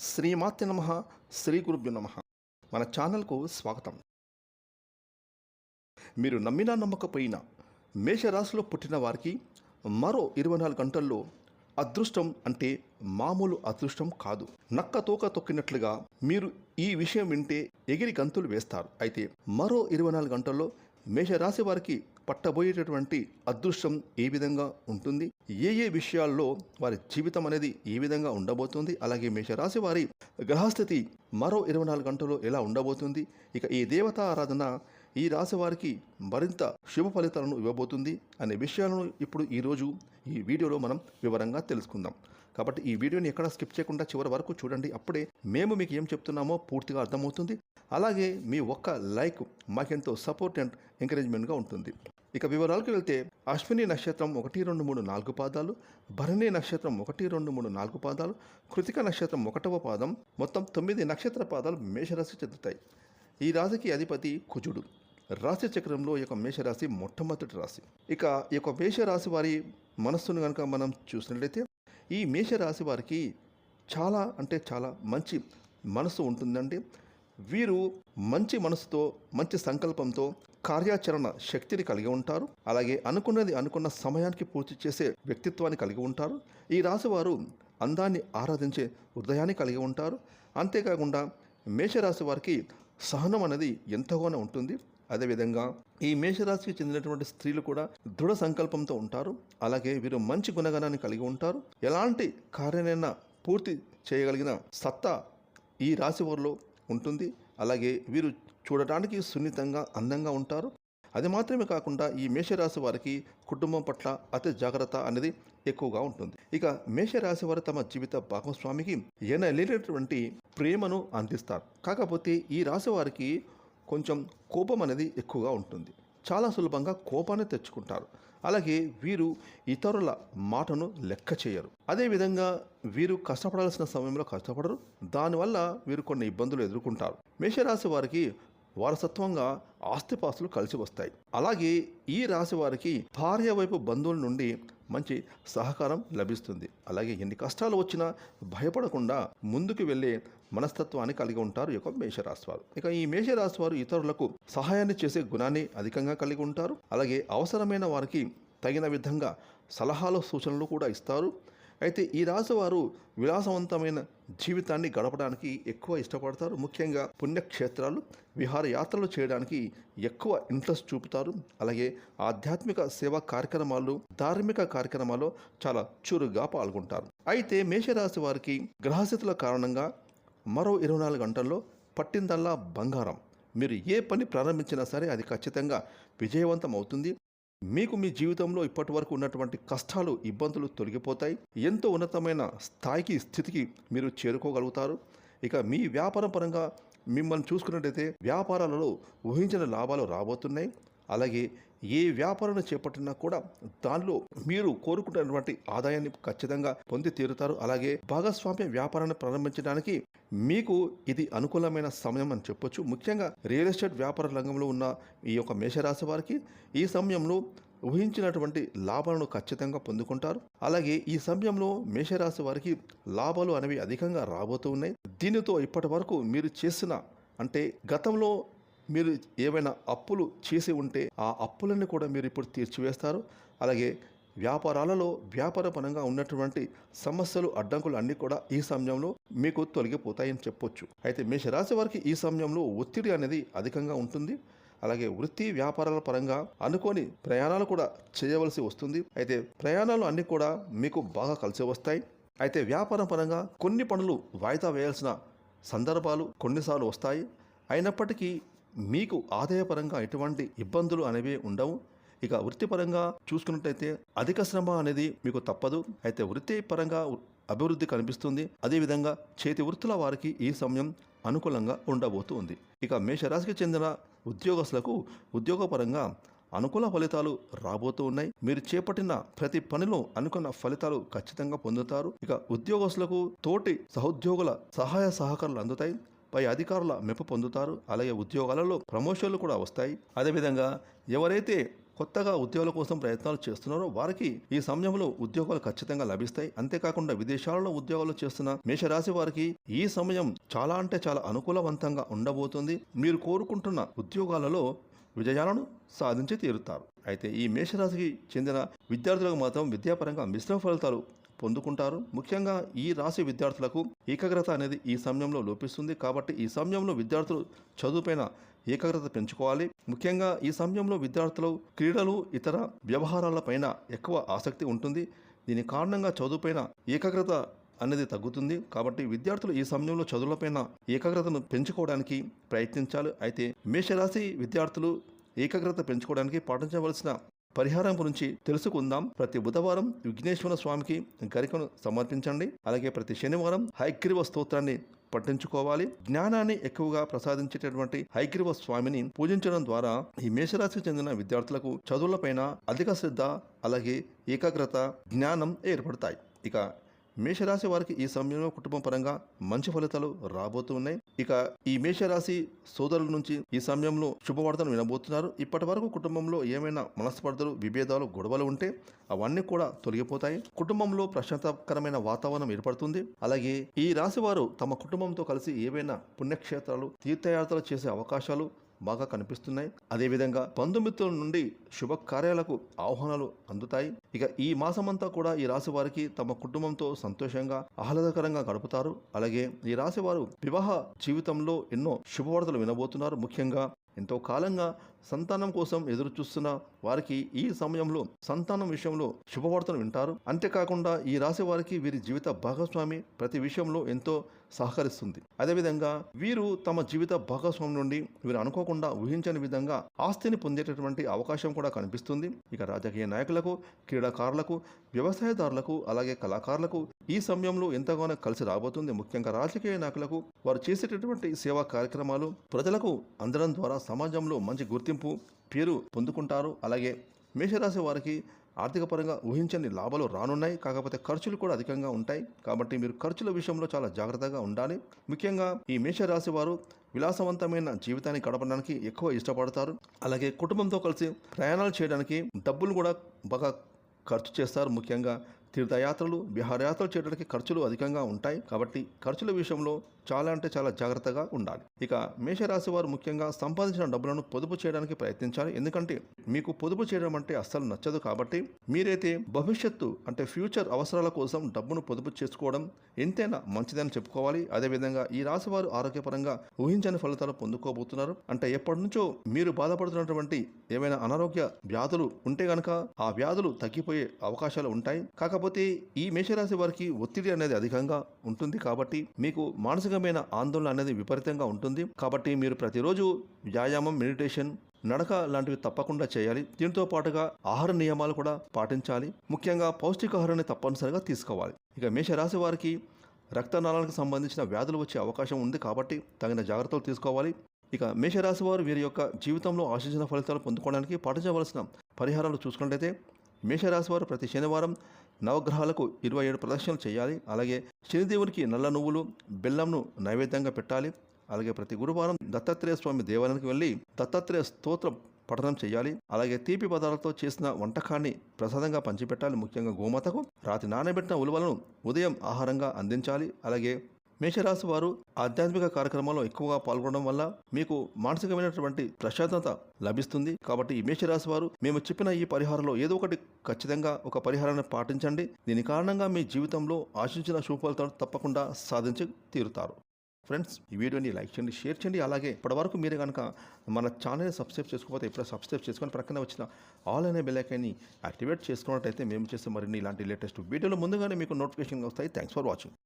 శ్రీమాత్య నమ శ్రీ గురుభ్యు నమ. మన ఛానల్కు స్వాగతం. మీరు నమ్మినా నమ్మకపోయినా మేషరాశిలో పుట్టిన వారికి మరో ఇరవై నాలుగు గంటల్లో అదృష్టం అంటే మామూలు అదృష్టం కాదు. నక్క తోక తొక్కినట్లుగా మీరు ఈ విషయం వింటే ఎగిరి గంతులు వేస్తారు. అయితే మరో ఇరవై నాలుగు గంటల్లో మేషరాశి వారికి పట్టబోయేటటువంటి అదృష్టం ఏ విధంగా ఉంటుంది? ఏ ఏ విషయాల్లో వారి జీవితం అనేది ఏ విధంగా ఉండబోతుంది? అలాగే మేషరాశి వారి గ్రహస్థితి మరో ఇరవై నాలుగు గంటల్లో ఎలా ఉండబోతుంది? ఇక ఈ దేవతా ఆరాధన ఈ రాశి వారికి మరింత శుభ ఫలితాలను ఇవ్వబోతుంది అనే విషయాలను ఇప్పుడు ఈరోజు ఈ వీడియోలో మనం వివరంగా తెలుసుకుందాం. కాబట్టి ఈ వీడియోని ఎక్కడ స్కిప్ చేయకుండా చివరి వరకు చూడండి. అప్పుడే మేము మీకు ఏం చెప్తున్నామో పూర్తిగా అర్థమవుతుంది. అలాగే మీ ఒక్క లైక్ మాకెంతో సపోర్ట్ అండ్ ఎంకరేజ్మెంట్గా ఉంటుంది. ఇక వివరాలకు వెళ్తే అశ్విని నక్షత్రం ఒకటి రెండు మూడు నాలుగు పాదాలు భరణి నక్షత్రం ఒకటి రెండు మూడు నాలుగు పాదాలు కృతిక నక్షత్రం ఒకటవ పాదం మొత్తం తొమ్మిది నక్షత్ర పాదాలు మేషరాశి చెందుతాయి. ఈ రాశికి అధిపతి కుజుడు. రాశి చక్రంలో ఈ యొక్క మేషరాశి మొట్టమొదటి రాశి. ఇక ఈ యొక్క మేషరాశి వారి మనస్సును కనుక మనం చూసినట్లయితే ఈ మేషరాశి వారికి చాలా అంటే చాలా మంచి మనసు ఉంటుందండి. వీరు మంచి మనసుతో మంచి సంకల్పంతో కార్యాచరణ శక్తిని కలిగి ఉంటారు. అలాగే అనుకున్నది అనుకున్న సమయానికి పూర్తి చేసే వ్యక్తిత్వాన్ని కలిగి ఉంటారు. ఈ రాశి వారు అందాన్ని ఆరాధించే హృదయాన్ని కలిగి ఉంటారు. అంతేకాకుండా మేషరాశి వారికి సహనం అనేది ఎంతగానో ఉంటుంది. అదేవిధంగా ఈ మేషరాశికి చెందినటువంటి స్త్రీలు కూడా దృఢ సంకల్పంతో ఉంటారు. అలాగే వీరు మంచి గుణగణాన్ని కలిగి ఉంటారు. ఎలాంటి కార్యాలైనా పూర్తి చేయగలిగిన సత్తా ఈ రాశి వారిలో ఉంటుంది. అలాగే వీరు చూడటానికి సున్నితంగా అందంగా ఉంటారు. అది మాత్రమే కాకుండా ఈ మేషరాశి వారికి కుటుంబం పట్ల అతి జాగ్రత్త అనేది ఎక్కువగా ఉంటుంది. ఇక మేషరాశి వారు తమ జీవిత భాగస్వామికి ఎనలేనటువంటి ప్రేమను అందిస్తారు. కాకపోతే ఈ రాశి వారికి కొంచెం కోపం అనేది ఎక్కువగా ఉంటుంది. చాలా సులభంగా కోపాన్ని తెచ్చుకుంటారు. అలాగే వీరు ఇతరుల మాటను లెక్క చేయరు. అదేవిధంగా వీరు కష్టపడాల్సిన సమయంలో కష్టపడరు. దానివల్ల వీరు కొన్ని ఇబ్బందులు ఎదుర్కొంటారు. మేషరాశి వారికి వారసత్వంగా ఆస్తిపాస్తులు కలిసి వస్తాయి. అలాగే ఈ రాశి వారికి భార్య వైపు బంధువుల నుండి మంచి సహకారం లభిస్తుంది. అలాగే ఎన్ని కష్టాలు వచ్చినా భయపడకుండా ముందుకు వెళ్ళే మనస్తత్వాన్ని కలిగి ఉంటారు ఈ యొక్క మేషరాశి వారు ఇక ఈ మేషరాశి వారు ఇతరులకు సహాయాన్ని చేసే గుణాన్ని అధికంగా కలిగి ఉంటారు. అలాగే అవసరమైన వారికి తగిన విధంగా సలహాలు సూచనలు కూడా ఇస్తారు. అయితే ఈ రాశి వారు విలాసవంతమైన జీవితాన్ని గడపడానికి ఎక్కువ ఇష్టపడతారు. ముఖ్యంగా పుణ్యక్షేత్రాలు విహారయాత్రలు చేయడానికి ఎక్కువ ఇంట్రెస్ట్ చూపుతారు. అలాగే ఆధ్యాత్మిక సేవా కార్యక్రమాలు ధార్మిక కార్యక్రమాల్లో చాలా చురుగ్గా పాల్గొంటారు. అయితే మేషరాశి వారికి గ్రహస్థితుల కారణంగా మరో ఇరవై నాలుగు గంటల్లో పట్టిందల్లా బంగారం. మీరు ఏ పని ప్రారంభించినా సరే అది ఖచ్చితంగా విజయవంతం అవుతుంది. మీకు మీ జీవితంలో ఇప్పటి వరకు ఉన్నటువంటి కష్టాలు ఇబ్బందులు తొలగిపోతాయి. ఎంతో ఉన్నతమైన స్థాయికి స్థితికి మీరు చేరుకోగలుగుతారు. ఇక మీ వ్యాపారం పరంగా మిమ్మల్ని చూసుకున్నట్టయితే వ్యాపారాలలో ఊహించిన లాభాలు రాబోతున్నాయి. అలాగే ఏ వ్యాపారాన్ని చేపట్టినా కూడా దానిలో మీరు కోరుకున్నటువంటి ఆదాయాన్ని ఖచ్చితంగా పొంది తీరుతారు. అలాగే భాగస్వామ్య వ్యాపారాన్ని ప్రారంభించడానికి మీకు ఇది అనుకూలమైన సమయం అని చెప్పొచ్చు. ముఖ్యంగా రియల్ ఎస్టేట్ వ్యాపార రంగంలో ఉన్న ఈ యొక్క మేషరాశి వారికి ఈ సమయంలో ఊహించినటువంటి లాభాలను ఖచ్చితంగా పొందుకుంటారు. అలాగే ఈ సమయంలో మేషరాశి వారికి లాభాలు అనేవి అధికంగా రాబోతూ ఉన్నాయి. దీనితో ఇప్పటి వరకు మీరు చేసిన అంటే గతంలో మీరు ఏవైనా అప్పులు చేసి ఉంటే ఆ అప్పులన్నీ కూడా మీరు ఇప్పుడు తీర్చివేస్తారు. అలాగే వ్యాపారాలలో వ్యాపారపరంగా ఉన్నటువంటి సమస్యలు అడ్డంకులు అన్నీ కూడా ఈ సమయంలో మీకు తొలగిపోతాయని చెప్పొచ్చు. అయితే మేషరాశి వారికి ఈ సమయంలో ఒత్తిడి అనేది అధికంగా ఉంటుంది. అలాగే వృత్తి వ్యాపారాల పరంగా అనుకోని ప్రయాణాలు కూడా చేయవలసి వస్తుంది. అయితే ప్రయాణాలు అన్నీ కూడా మీకు బాగా కలిసి వస్తాయి. అయితే వ్యాపారం పరంగా కొన్ని పనులు వాయిదా వేయాల్సిన సందర్భాలు కొన్నిసార్లు వస్తాయి. అయినప్పటికీ మీకు ఆదాయపరంగా ఎటువంటి ఇబ్బందులు అనేవి ఉండవు. ఇక వృత్తిపరంగా చూసుకున్నట్టయితే అధిక శ్రమ అనేది మీకు తప్పదు. అయితే వృత్తిపరంగా అభివృద్ధి కనిపిస్తుంది. అదేవిధంగా చేతి వృత్తుల వారికి ఈ సమయం అనుకూలంగా ఉండబోతుంది. ఇక మేషరాశికి చెందిన ఉద్యోగస్తులకు ఉద్యోగపరంగా అనుకూల ఫలితాలు రాబోతూ ఉన్నాయి. మీరు చేపట్టిన ప్రతి పనిలో అనుకున్న ఫలితాలు ఖచ్చితంగా పొందుతారు. ఇక ఉద్యోగస్తులకు తోటి సహోద్యోగుల సహాయ సహకారాలు అందుతాయి. పై అధికారుల మెప్పు పొందుతారు. అలాగే ఉద్యోగాలలో ప్రమోషన్లు కూడా వస్తాయి. అదేవిధంగా ఎవరైతే కొత్తగా ఉద్యోగాల కోసం ప్రయత్నాలు చేస్తున్నారో వారికి ఈ సమయంలో ఉద్యోగాలు ఖచ్చితంగా లభిస్తాయి. అంతేకాకుండా విదేశాలలో ఉద్యోగాలు చేస్తున్న మేషరాశి వారికి ఈ సమయం చాలా అంటే చాలా అనుకూలవంతంగా ఉండబోతుంది. మీరు కోరుకుంటున్న ఉద్యోగాలలో విజయాలను సాధించి తీరుతారు. అయితే ఈ మేషరాశికి చెందిన విద్యార్థులకు మాత్రం విద్యాపరంగా మిశ్రమ ఫలితాలు పొందుకుంటారు. ముఖ్యంగా ఈ రాశి విద్యార్థులకు ఏకాగ్రత అనేది ఈ సమయంలో లోపిస్తుంది. కాబట్టి ఈ సమయంలో విద్యార్థులు చదువుపైన ఏకాగ్రత పెంచుకోవాలి. ముఖ్యంగా ఈ సమయంలో విద్యార్థులు క్రీడలు ఇతర వ్యవహారాలపైన ఎక్కువ ఆసక్తి ఉంటుంది. దీని కారణంగా చదువుపైన ఏకాగ్రత అనేది తగ్గుతుంది. కాబట్టి విద్యార్థులు ఈ సమయంలో చదువులపైన ఏకాగ్రతను పెంచుకోవడానికి ప్రయత్నించాలి. అయితే మేషరాశి విద్యార్థులు ఏకాగ్రత పెంచుకోవడానికి పాటించవలసిన పరిహారం గురించి తెలుసుకుందాం. ప్రతి బుధవారం విఘ్నేశ్వర స్వామికి గరికను సమర్పించండి. అలాగే ప్రతి శనివారం హైగ్రీవ స్తోత్రాన్ని పట్టించుకోవాలి జ్ఞానాన్ని ఎక్కువగా ప్రసాదించేటటువంటి హైగ్రీవ స్వామిని పూజించడం ద్వారా ఈ మేషరాశికి చెందిన విద్యార్థులకు చదువులపైన అధిక శ్రద్ధ అలాగే ఏకాగ్రత జ్ఞానం ఏర్పడతాయి. ఇక మేషరాశి వారికి ఈ సమయంలో కుటుంబ పరంగా మంచి ఫలితాలు రాబోతున్నాయి ఇక ఈ మేషరాశి సోదరుల నుంచి ఈ సమయంలో శుభవార్తను వినబోతున్నారు. ఇప్పటి వరకు కుటుంబంలో ఏమైనా మనస్పర్ధలు విభేదాలు గొడవలు ఉంటే అవన్నీ కూడా తొలగిపోతాయి. కుటుంబంలో ప్రశాంతకరమైన వాతావరణం ఏర్పడుతుంది. అలాగే ఈ రాశి వారు తమ కుటుంబంతో కలిసి ఏవైనా పుణ్యక్షేత్రాలు తీర్థయాత్రలు చేసే అవకాశాలు బాగా కనిపిస్తున్నాయి. అదేవిధంగా బంధుమిత్రుల నుండి శుభకార్యాలకు ఆహ్వానాలు అందుతాయి. ఇక ఈ మాసమంతా కూడా ఈ రాశి వారికి తమ కుటుంబంతో సంతోషంగా ఆహ్లాదకరంగా గడుపుతారు. అలాగే ఈ రాశి వారు వివాహ జీవితంలో ఎన్నో శుభవార్తలు వినబోతున్నారు. ముఖ్యంగా ఎంతో కాలంగా సంతానం కోసం ఎదురు చూస్తున్న వారికి ఈ సమయంలో సంతానం విషయంలో శుభవార్తలు వింటారు. అంతేకాకుండా ఈ రాశి వారికి వీరి జీవిత భాగస్వామి ప్రతి విషయంలో ఎంతో సహకరిస్తుంది. అదేవిధంగా వీరు తమ జీవిత భాగస్వామి నుండి వీరు అనుకోకుండా ఊహించని విధంగా ఆస్తిని పొందేటటువంటి అవకాశం కూడా కనిపిస్తుంది. ఇక రాజకీయ నాయకులకు క్రీడాకారులకు వ్యవసాయదారులకు అలాగే కళాకారులకు ఈ సమయంలో ఎంతగానో కలిసి రాబోతుంది. ముఖ్యంగా రాజకీయ నాయకులకు వారు చేసేటటువంటి సేవా కార్యక్రమాలు ప్రజలకు అందడం ద్వారా సమాజంలో మంచి గుర్తు గుర్తింపు పేరు పొందుకుంటారు. అలాగే మేషరాశి వారికి ఆర్థిక పరంగా ఊహించని లాభాలు రానున్నాయి. కాకపోతే ఖర్చులు కూడా అధికంగా ఉంటాయి. కాబట్టి మీరు ఖర్చుల విషయంలో చాలా జాగ్రత్తగా ఉండాలి. ముఖ్యంగా ఈ మేషరాశి వారు విలాసవంతమైన జీవితాన్ని గడపడానికి ఎక్కువ ఇష్టపడతారు. అలాగే కుటుంబంతో కలిసి ప్రయాణాలు చేయడానికి డబ్బులు కూడా బాగా ఖర్చు చేస్తారు. ముఖ్యంగా తీర్థయాత్రలు విహారయాత్రలు చేయడానికి ఖర్చులు అధికంగా ఉంటాయి. కాబట్టి ఖర్చుల విషయంలో చాలా అంటే చాలా జాగ్రత్తగా ఉండాలి. ఇక మేషరాశి వారు ముఖ్యంగా సంపాదించిన డబ్బులను పొదుపు చేయడానికి ప్రయత్నించాలి. ఎందుకంటే మీకు పొదుపు చేయడం అంటే అస్సలు నచ్చదు కాబట్టి మీరైతే భవిష్యత్తు అంటే ఫ్యూచర్ అవసరాల కోసం డబ్బును పొదుపు చేసుకోవడం ఎంతైనా మంచిదని చెప్పుకోవాలి. అదేవిధంగా ఈ రాశి వారు ఆరోగ్యపరంగా ఊహించని ఫలితాలు పొందుకోబోతున్నారు. అంటే ఎప్పటి నుంచో మీరు బాధపడుతున్నటువంటి ఏమైనా అనారోగ్య వ్యాధులు ఉంటే గనక ఆ వ్యాధులు తగ్గిపోయే అవకాశాలు ఉంటాయి. కాకపోతే ఈ మేషరాశి వారికి ఒత్తిడి అనేది అధికంగా ఉంటుంది కాబట్టి మీకు మానసికమైన ఆందోళన అనేది విపరీతంగా ఉంటుంది. కాబట్టి మీరు ప్రతిరోజు వ్యాయామం మెడిటేషన్ నడక లాంటివి తప్పకుండా చేయాలి. దీంతో పాటుగా ఆహార నియమాలు కూడా పాటించాలి. ముఖ్యంగా పౌష్టికాహారాన్ని తప్పనిసరిగా తీసుకోవాలి. ఇక మేషరాశి వారికి రక్తనాళాలకు సంబంధించిన వ్యాధులు వచ్చే అవకాశం ఉంది కాబట్టి తగిన జాగ్రత్తలు తీసుకోవాలి. ఇక మేషరాశి వారు వీరి యొక్క జీవితంలో ఆశించిన ఫలితాలు పొందుకోవడానికి పాటించవలసిన పరిహారాలు చూసుకున్నట్లయితే మేషరాశి వారు ప్రతి శనివారం నవగ్రహాలకు ఇరవై ఏడు ప్రదక్షిణలు చేయాలి. అలాగే శనిదేవునికి నల్ల నువ్వులు బెల్లంను నైవేద్యంగా పెట్టాలి. అలాగే ప్రతి గురువారం దత్తాత్రేయ స్వామి దేవాలయానికి వెళ్ళి దత్తాత్రేయ స్తోత్ర పఠనం చేయాలి. అలాగే తీపి పదార్థాలతో చేసిన వంటకాన్ని ప్రసాదంగా పంచిపెట్టాలి. ముఖ్యంగా గోమాతకు రాత్రి నానబెట్టిన ఉలువలను ఉదయం ఆహారంగా అందించాలి. అలాగే మేషరాశి వారు ఆధ్యాత్మిక కార్యక్రమాల్లో ఎక్కువగా పాల్గొనడం వల్ల మీకు మానసికమైనటువంటి ప్రశాంతత లభిస్తుంది. కాబట్టి ఈ మేషరాశి వారు మేము చెప్పిన ఈ పరిహారంలో ఏదో ఒకటి ఖచ్చితంగా ఒక పరిహారాన్ని పాటించండి. దీని కారణంగా మీ జీవితంలో ఆశించిన శుభఫలితాలు తప్పకుండా సాధించి తీరుతారు. ఫ్రెండ్స్ ఈ వీడియోని లైక్ చేయండి షేర్ చేయండి. అలాగే ఇప్పటివరకు మీరు కనుక మన ఛానల్ని సబ్స్క్రైబ్ చేసుకోకపోతే ఇప్పుడు సబ్స్క్రైబ్ చేసుకొని ప్రక్కన వచ్చిన ఆల్ అనే బెల్లైకాన్ని యాక్టివేట్ చేసుకున్నట్టయితే మేము చేసే మరిన్ని ఇలాంటి లేటెస్ట్ వీడియోలు ముందుగానే మీకు నోటిఫికేషన్ వస్తాయి. Thanks for watching.